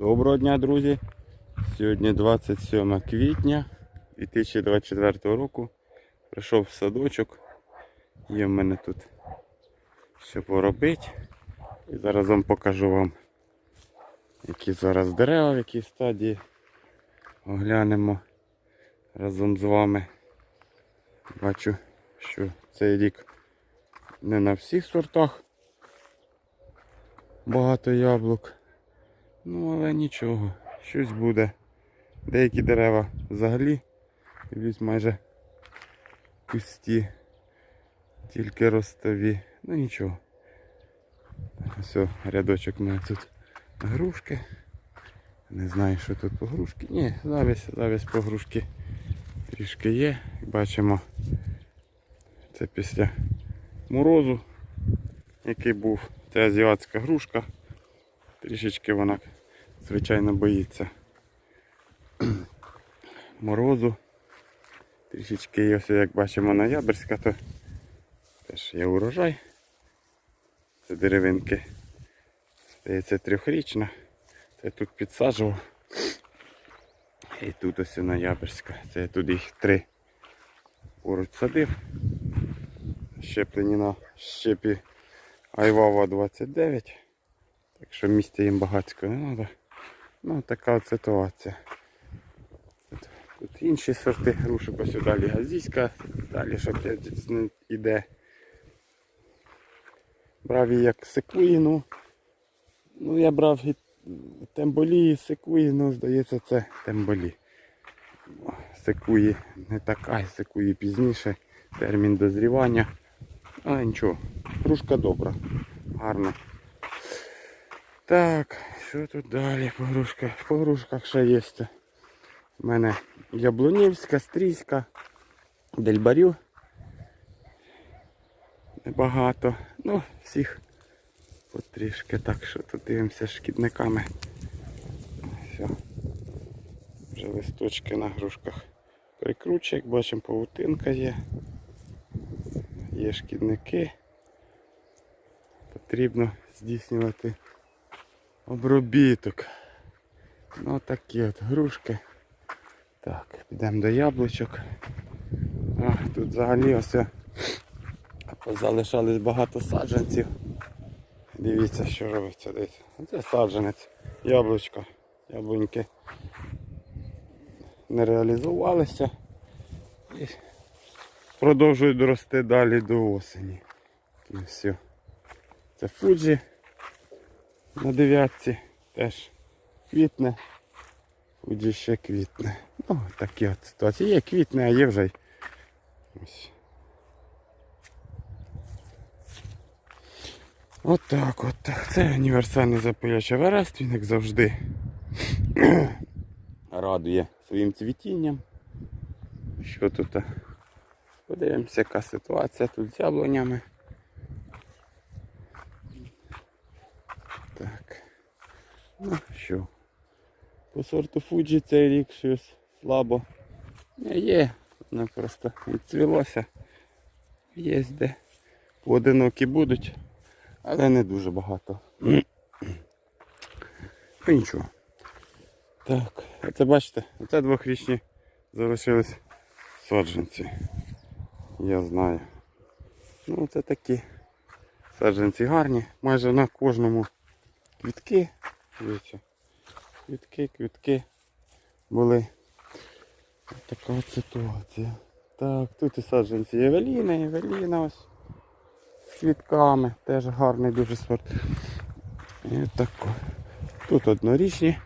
Доброго дня, друзі! Сьогодні 27 квітня 2024 року. Прийшов в садочок. Є в мене тут що поробити. І зараз вам покажу вам, які зараз дерева, в якій стадії. Оглянемо разом з вами. Бачу, що цей рік не на всіх сортах багато яблук. Ну, але нічого, щось буде. Деякі дерева взагалі дивлюсь майже пусті, тільки ростові. Ну нічого. Ось рядочок у мене тут грушки. Не знаю, що тут по грушки. Ні, завість, завість по грушки трішки є. Бачимо, це після морозу, який був. Це азіатська грушка. Трішечки вона, звичайно, боїться морозу. Трішечки ось як бачимо, ноябрьська, то теж є урожай. Це деревинки. Здається, трьохрічна. Це тут підсаджував. І тут ось ноябрьська. Це я тут їх три поруч садив. Щеплені на щепі Айвава 29. Так що місця їм багатько не треба. Ну така от ситуація. Тут, тут інші сорти грушок, ось далі газійська, далі не йде. Брав її як секуїну. Ну я брав і темболі, і секуї, ну здається це темболі. Секуї не така, секуї пізніше. Термін дозрівання. Але нічого, грушка добра, гарна. Так, що тут далі по грушках? По грушках ще є. У мене яблунівська, стрійська, дельбарю. Небагато. Ну, всіх потрішки. Так що тут дивимося шкідниками. Все. Вже листочки на грушках прикручує, як бачимо, павутинка є. Є шкідники. Потрібно здійснювати обробіток. Ну такі от грушки. Так, підемо до яблучок. А, тут взагалі ось залишались багато саджанців. Дивіться, що робиться десь. Це саджанець, яблучко, яблуньки не реалізувалися і продовжують рости далі до осені. І все. Це фуджі на дев'ятці теж квітне. Фуджі ще квітне. Ну, такі от ситуації. Є квітне, а є вже й ось. От так, от так. Це універсальний запилячий верест, він як завжди радує своїм цвітінням. Що тут? Подивимося, яка ситуація тут з яблунями. Ну що? По сорту Фуджі цей рік щось слабо. Не є, воно просто відцвілося. Є де. Поодинокі будуть, але не дуже багато. Ну нічого. Так, оце бачите, оце двохрічні залишились саджанці. Я знаю. Ну це такі саджанці гарні. Майже на кожному квітки. Дивіться. Квітки, квітки були. Така ситуація. Так, тут і саджанці Евеліна, Евеліна ось. З квітками. Теж гарний дуже сорт. І тако. Тут однорічні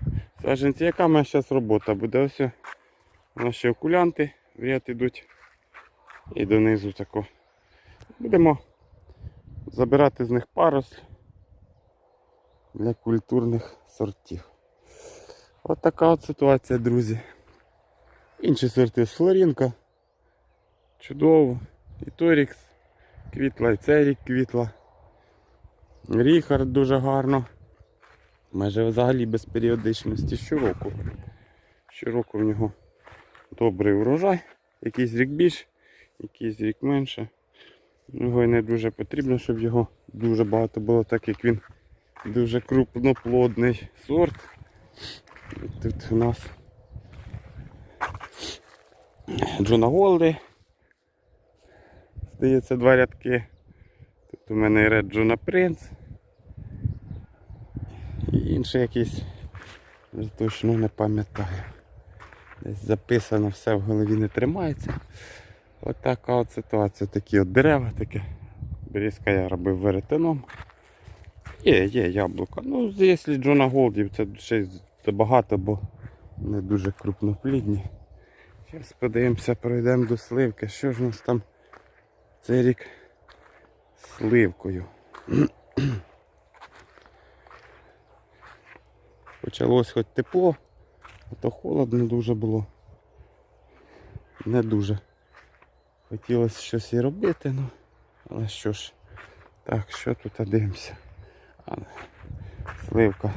саджанці. Яка в зараз робота буде? Ось наші окулянти вряд ідуть. І донизу тако. Будемо забирати з них паросль для культурних сортів. От така от ситуація, друзі. Інші сорти Флорінка. Чудово. І Торікс квітла, і цей рік квітла. Ріхард дуже гарно. Майже взагалі без періодичності щороку. Щороку в нього добрий урожай. Якийсь рік більш, якийсь рік менше. Його і не дуже потрібно, щоб його дуже багато було, так як він дуже крупноплодний сорт. Тут у нас Джона Голди. Здається, два рядки. Тут у мене Ред Джона Принц. І інший якийсь, точно не пам'ятаю. Десь записано, все в голові не тримається. От от ситуація. Такі от дерева, таке. Берізка я робив веретеном. Є, є яблука. Ну, якщо Джона Голдів, це ще й забагато, бо не дуже крупноплідні. Зараз подивимося, пройдемо до сливки. Що ж у нас там цей рік сливкою? Почалось хоч тепло, а то холодно дуже було. Не дуже. Хотілося щось і робити, ну, але що ж. Так, що тут дивимося? Сливка.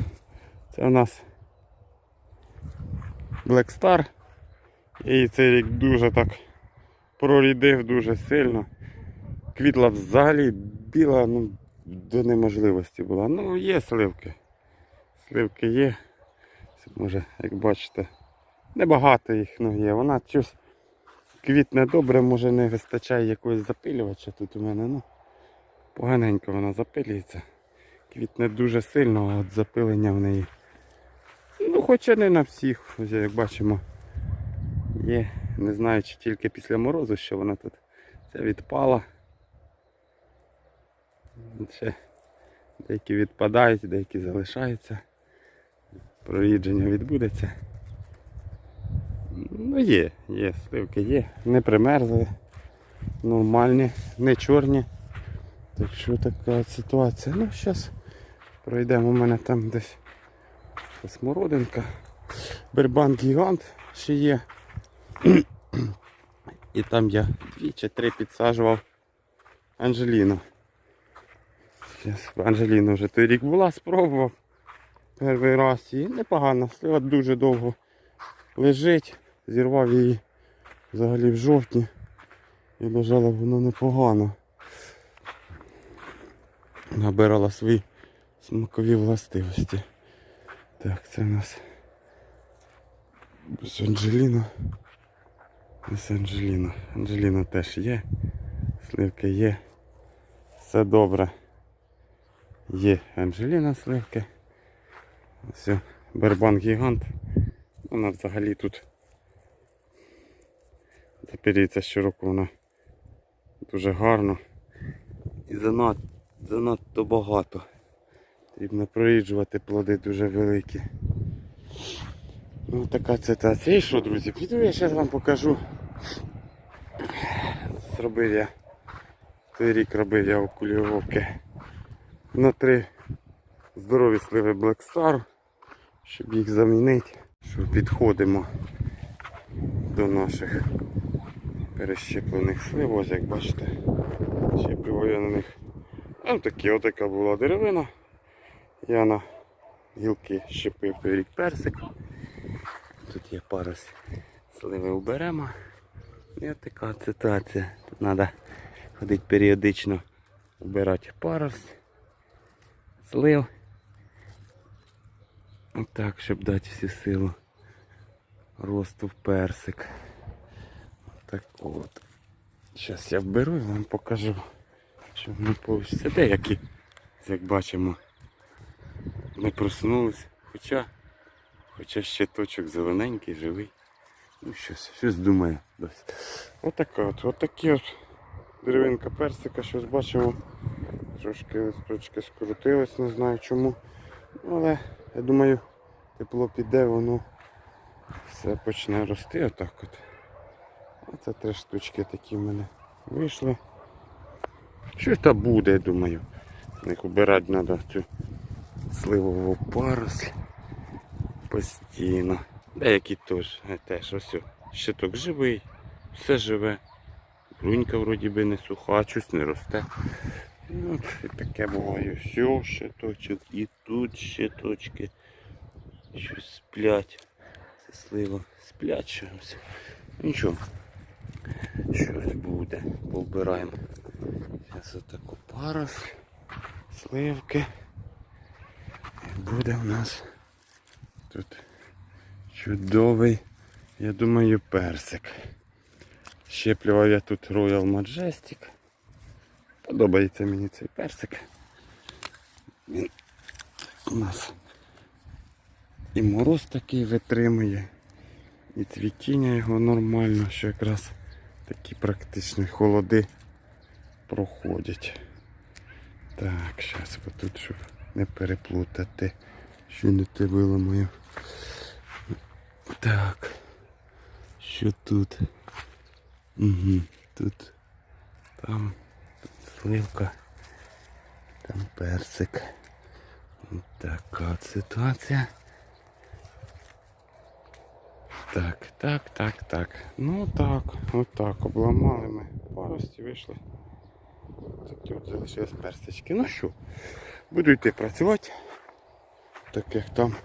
Це у нас Black Star. І цей рік дуже так прорідив дуже сильно. Квітла взагалі біла, ну, до неможливості була. Ну, є сливки. Сливки є. Може, як бачите, небагато їх ну, є. Вона щось квітне добре, може не вистачає якогось запилювача тут у мене. ну Поганенько вона запилюється. Квітне дуже сильно, а от запилення в неї. Ну, хоча не на всіх, як бачимо, є. Не знаю, чи тільки після морозу, що вона тут це відпала. Ще деякі відпадають, деякі залишаються. Прорідження відбудеться. Ну є, є, сливки є, не примерзли, нормальні, не чорні. Так що така ситуація. Ну, зараз пройдемо у мене там десь смородинка. Бербан гігант ще є. І там я дві чи три підсаджував Анжеліну. Зараз вже той рік була, спробував. Перший раз і непогано. Слива дуже довго лежить. Зірвав її взагалі в жовтні. І лежала воно непогано. Набирала свої смакові властивості. Так, це у нас Анджеліна. Ось Анджеліна. Анджеліна теж є. Сливки є. Все добре. Є Анджеліна сливки. Ось Бербан гігант. Вона взагалі тут запірюється щороку вона дуже гарно. І занадто, занадто багато. Потрібно проїжджувати плоди дуже великі. Ну така ситуація. І що, друзі, піду я зараз вам покажу. Зробив я той рік робив я окулювовки на три здорові сливи Black Star, щоб їх замінити. Що підходимо до наших перещеплених слив, ось як бачите, щеплював я на них. Ось отака була деревина. Я на гілки щепив той рік персик. Тут є пара сливи уберемо. І от така ситуація. Тут треба ходити періодично убирати парус, слив. Отак, щоб дати всю силу росту в персик. Так от. Зараз я вберу і вам покажу, що воно вийде. Деякі, як бачимо, не проснулись. Хоча, хоча ще точок зелененький, живий. Ну щось, щось думає. Отака от, отакі от деревинка персика, щось бачимо. Трошки листочки скрутились, не знаю чому. Але я думаю, тепло піде, воно все почне рости отак от. Оце три штучки такі в мене вийшли. Щось там буде, я думаю. Їх убирати треба цю сливову парусль постійно. Деякі теж, е, теж ось. Щиток живий, все живе. Брунька вроді би не суха, щось не росте. Ну, таке буває. Все, щиточок, і тут щиточки. Щось сплять. Це слива сплять щось. Нічого. Щось буде. Повбираємо. Зараз отаку парус, сливки. Буде у нас Тут чудовий, я думаю, персик. Щеплював я тут Royal Majestic. Подобається мені цей персик. Він у нас і мороз такий витримує, і цвітіння його нормально, що якраз такі практичні холоди проходять. Так, зараз тут, щоб не переплутати, що не те виламаю. Так. Що тут? Угу, тут там, тут сливка, там персик. Така от ситуація. Так, так, так, так. Ну так, отак, обламали ми парості, вийшли. Тут залишились персички. Ну що, буду йти працювати. Так як там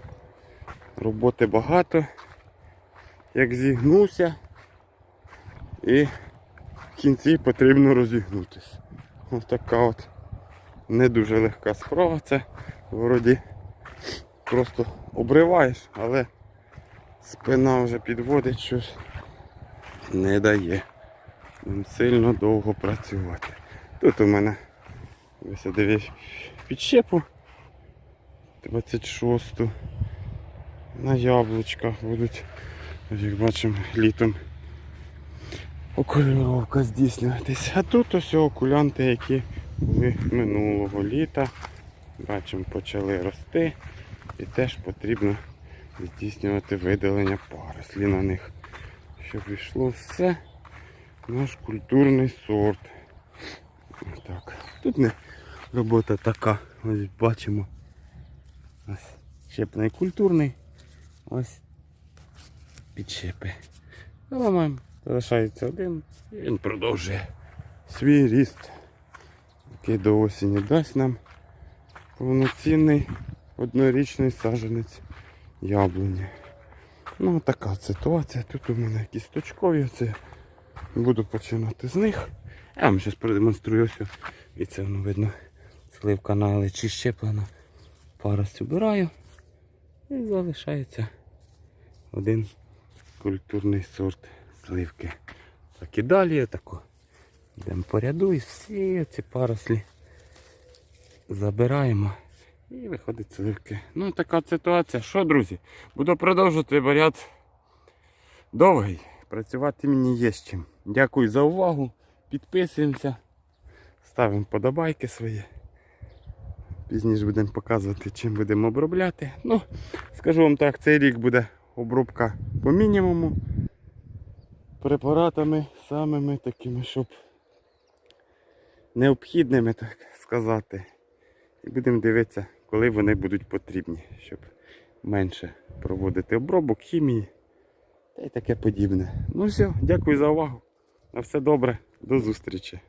роботи багато. Як зігнувся і в кінці потрібно розігнутися. Ось така от не дуже легка справа. Це вроді просто обриваєш, але спина вже підводить щось не дає. Нам сильно довго працювати. Тут у мене висадив підщепу 26-ту. на яблучках будуть, як бачимо, літом окулюровка здійснюватись. А тут ось окулянти, які були минулого літа. Бачимо, почали рости і теж потрібно здійснювати видалення парослі на них, щоб йшло все наш культурний сорт. Так. Тут не робота така, ось бачимо. Ось щепний культурний, ось підщепи. Ламаємо, залишається один і він продовжує свій ріст, який до осені дасть нам повноцінний однорічний саджанець яблуні. Ну така ситуація. Тут у мене якісь точкові, це буду починати з них. Я вам зараз продемонструю ось. І це воно видно сливка на алечі щеплена. Парость убираю і залишається один культурний сорт сливки. Так і далі тако. Йдемо по ряду і всі ці парослі забираємо. І виходить сливки. Ну така ситуація. Що, друзі? Буду продовжувати, ряд довгий. Працювати мені є з чим. Дякую за увагу. Підписуємося, ставимо подобайки свої. Пізніше будемо показувати, чим будемо обробляти. Ну, скажу вам так, цей рік буде обробка по мінімуму. Препаратами самими такими, щоб необхідними, так сказати. І будемо дивитися, коли вони будуть потрібні, щоб менше проводити обробок, хімії та й таке подібне. Ну все, дякую за увагу. На все добре, до зустрічі.